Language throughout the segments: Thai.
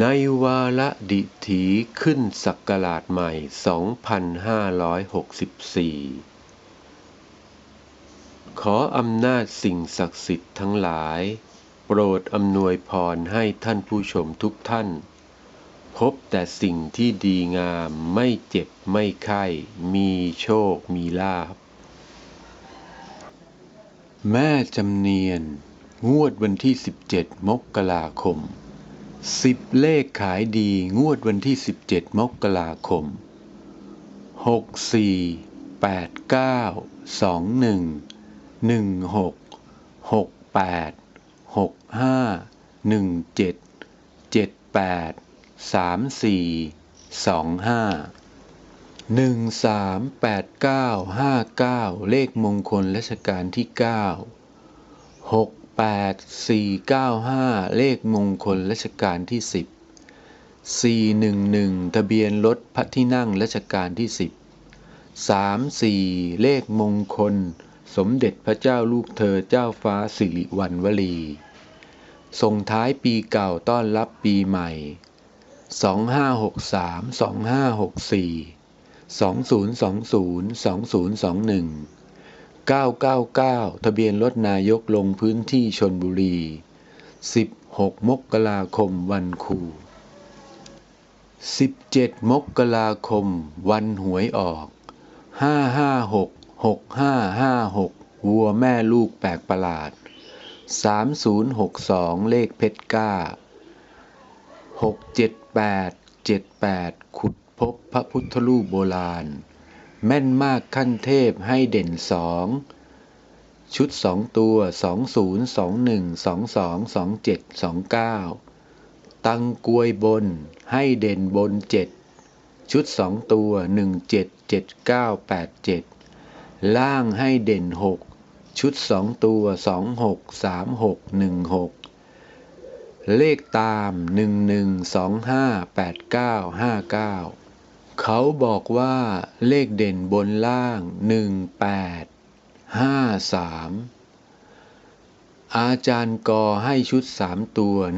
ในวาระดิถีขึ้นศักราชใหม่ 2564 ขออำนาจสิ่งศักดิ์สิทธิ์ทั้งหลาย โปรดอำนวยพรให้ท่านผู้ชมทุกท่าน พบแต่สิ่งที่ดีงามไม่เจ็บไม่ไข้ มีโชคมีลาภ แม่จำเนียน งวดวันที่ 17 มกราคม สิบเลขขายดีงวดวันที่ 17 มกราคม 6 4 8 9 2 1 1 6 6 8 6 5 1 7 7 8 3 4 2 5 1 3 8 9 5 9 เลขมงคลรัชกาลที่ 9 6 8 4 9 5 เลขมงคลรัชกาลที่ 10 411 ทะเบียนรถพระที่นั่งรัชกาลที่ 10 3 4 เลขมงคล สมเด็จพระเจ้าลูกเธอเจ้าฟ้าสิริวัณวลี ส่งท้ายปีเก่าต้อนรับปีใหม่ 2563 2564 2020 2021 999 ทะเบียนรถนายกลงพื้นที่ชนบุรี 16 มกราคมวันครู 17 มกราคม วันหวยออก 556 6556 วัวแม่ลูกแปลกประหลาด 3062 เลขเพชรก้า 678 78 ขุดพบพระพุทธรูปโบราณ แม่นมากขั้นเทพให้เด่นสองชุดสองตัวสองศูนย์สองหนึ่งสองสองสองเจ็ดสองเก้าตังกวยบนให้เด่นบนเจ็ดชุดสองตัวหนึ่งเจ็ดเจ็ดเก้าแปดเจ็ดล่างให้เด่นหกชุดสองตัวสองหกสามหกหนึ่งหกเลขตามหนึ่งหนึ่งสองห้าแปดเก้าห้าเก้า เขาบอกว่าเลขเด่นบนล่าง 1853 อาจารย์กอให้ชุด 3 ตัว 189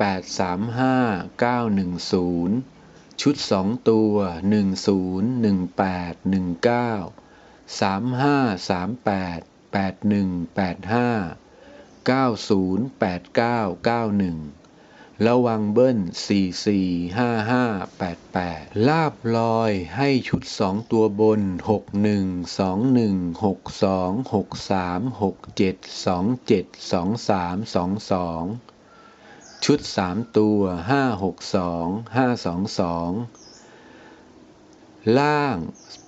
835 910 ชุด 2 ตัว 10 18 19 3538 8185 908991 ระวังเบิ้ล 445588 ลาบลอยให้ชุด 2 ตัวบน 6121626367272322 ชุด 3 ตัว 562 522 ล่าง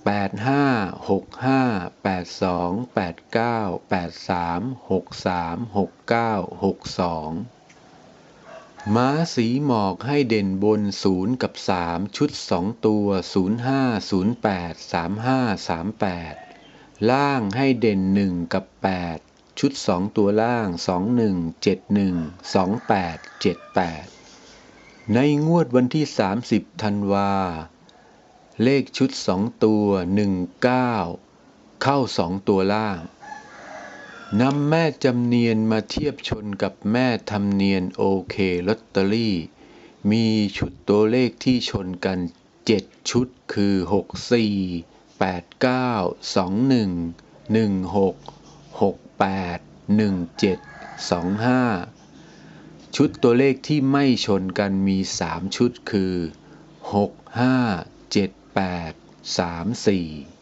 8565828983636962 ม้าสีหมอกให้เด่นบนศูนย์กับสามชุดสองตัวศูนย์ห้าศูนย์แปดสามห้าสามแปดล่างให้เด่นหนึ่งกับแปดชุดสองตัวล่างสองหนึ่งเจ็ดหนึ่งสองแปดเจ็ดแปดในงวดวันที่สามสิบธันวา เลขชุดสองตัวหนึ่งเก้าเข้าสองตัวล่าง นำแม่จำเนียนมาเทียบชนกับแม่ทำเนียนโอเคลอตเตอรี่ มีชุดตัวเลขที่ชนกัน 7 ชุดคือ 64 89 21 16 68 17 25 ชุดตัวเลขที่ไม่ชนกันมี 3 ชุดคือ 65 78 34